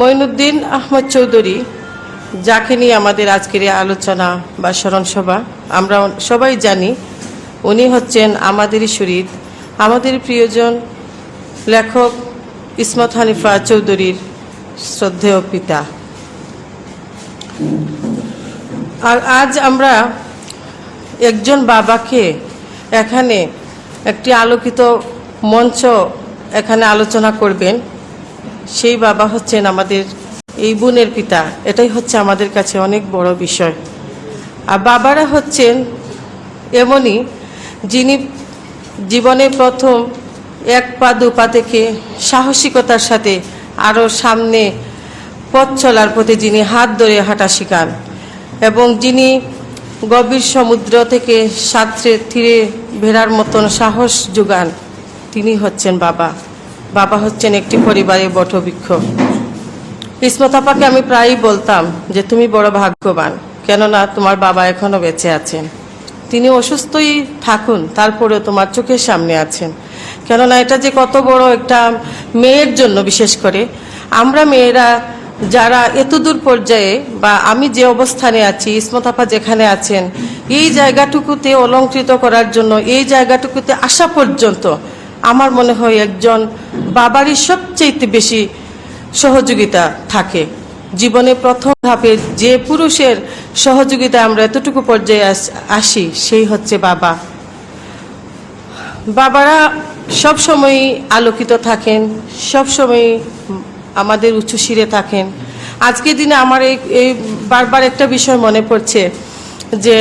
মঈনুদ্দিন আহমদ চৌধুরী, যাকে নিয়ে আমাদের আজকের আলোচনা বা স্মরণ সভা আমরা সবাই জানি উনি হচ্ছেন আমাদেরই শরীর, আমাদের প্রিয়জন লেখক ইসমত হানিফা চৌধুরীর শ্রদ্ধেয় পিতা। আর আজ আমরা একজন বাবাকে এখানে একটি আলোকিত মঞ্চ এখানে আলোচনা করবেন। সেই বাবা হচ্ছেন আমাদের এই বোনের পিতা। এটাই হচ্ছে আমাদের কাছে অনেক বড় বিষয়। আর বাবারা হচ্ছেন এমনই যিনি জীবনে প্রথম এক পা, দু পা থেকে সাহসিকতার সাথে আরও সামনে পথ চলার পথে যিনি হাত ধরে হাঁটা শিখান এবং যিনি গভীর সমুদ্র থেকে সাঁতরে থিরে ভেড়ার মতন সাহস যোগান, তিনি হচ্ছেন বাবা। বাবা হচ্ছেন একটি পরিবারের বটবৃক্ষ ইসমতাপাকে আমি প্রায়ই বলতাম যে, তুমি বড় ভাগ্যবান, কেননা তোমার বাবা এখনও বেঁচে আছেন। তিনি অসুস্থই থাকুন, তারপরেও তোমার চোখের সামনে আছেন। কেননা এটা যে কত বড় একটা মেয়ের জন্য বিশেষ করে, আমরা মেয়েরা যারা এতদূর পর্যায়ে বা আমি যে অবস্থানে আছি ইসমতাপা যেখানে আছেন, এই জায়গাটুকুতে অলঙ্কৃত করার জন্য, এই জায়গাটুকুতে আসা পর্যন্ত আমার মনে হয় একজন বাবারই সবচেয়ে বেশি সহযোগিতা থাকে। জীবনে প্রথম ধাপে যে পুরুষের সহযোগিতা আমরা এতটুকু পর্যায়ে আসি সেই হচ্ছে বাবা। বাবারা সব সময় আলোকিত থাকেন সব সময় আমাদের উঁচু শিরে থাকেন। আজকের দিনে আমার এই বারবার একটা বিষয় মনে পড়ছে যে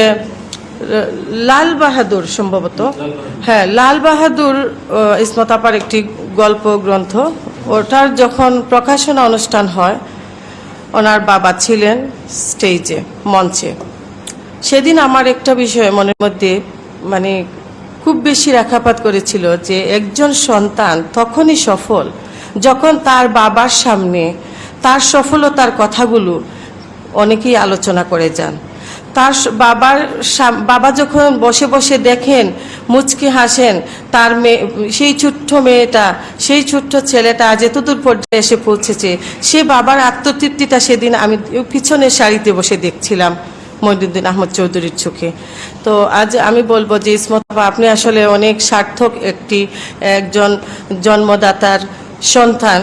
লাল বাহাদুর সম্ভবত। হ্যাঁ লাল বাহাদুর ইসমত আপার একটি গল্প গ্রন্থ। ওটার যখন প্রকাশনা অনুষ্ঠান হয়, ওনার বাবা ছিলেন স্টেজে, মঞ্চে। সেদিন আমার একটা বিষয় মনের মধ্যে মানে খুব বেশি রেখাপাত করেছিল যে একজন সন্তান তখনই সফল যখন তার বাবার সামনে তার সফলতার কথাগুলো অনেকেই আলোচনা করে যান। তার বাবার বাবা যখন বসে বসে দেখেন, মুচকি হাসেন, তার মেয়ে, সেই ছোট্ট মেয়েটা, সেই ছোট্ট ছেলেটা আজ এতদূর পর্যায়ে এসে পৌঁছেছে। সে বাবার আত্মতৃপ্তিটা সেদিন আমি পিছনের শাড়িতে বসে দেখছিলাম মহিদুদ্দিন আহমদ চৌধুরীর চোখে। তো আজ আমি বলব যে ইসমত আপনি আসলে অনেক সার্থক একটি, একজন জন্মদাতার সন্তান।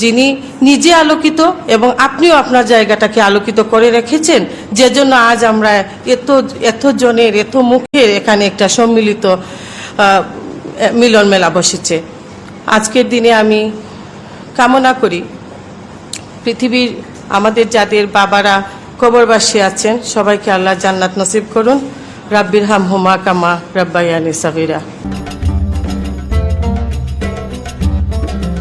যিনি নিজে আলোকিত এবং আপনিও আপনার জায়গাটাকে আলোকিত করে রেখেছেন যে জন্য আজ আমরা এত এত জনের, এত মুখের এখানে একটা সম্মিলিত মিলন মেলা বসেছে। আজকের দিনে আমি কামনা করি, পৃথিবীর আমাদের যাদের বাবারা কবরবাসী আছেন, সবাইকে আল্লাহ জান্নাত নসিব করুন। রাব্বির হাম হুমা কামা রাব্বাইয়ানি সাবিরা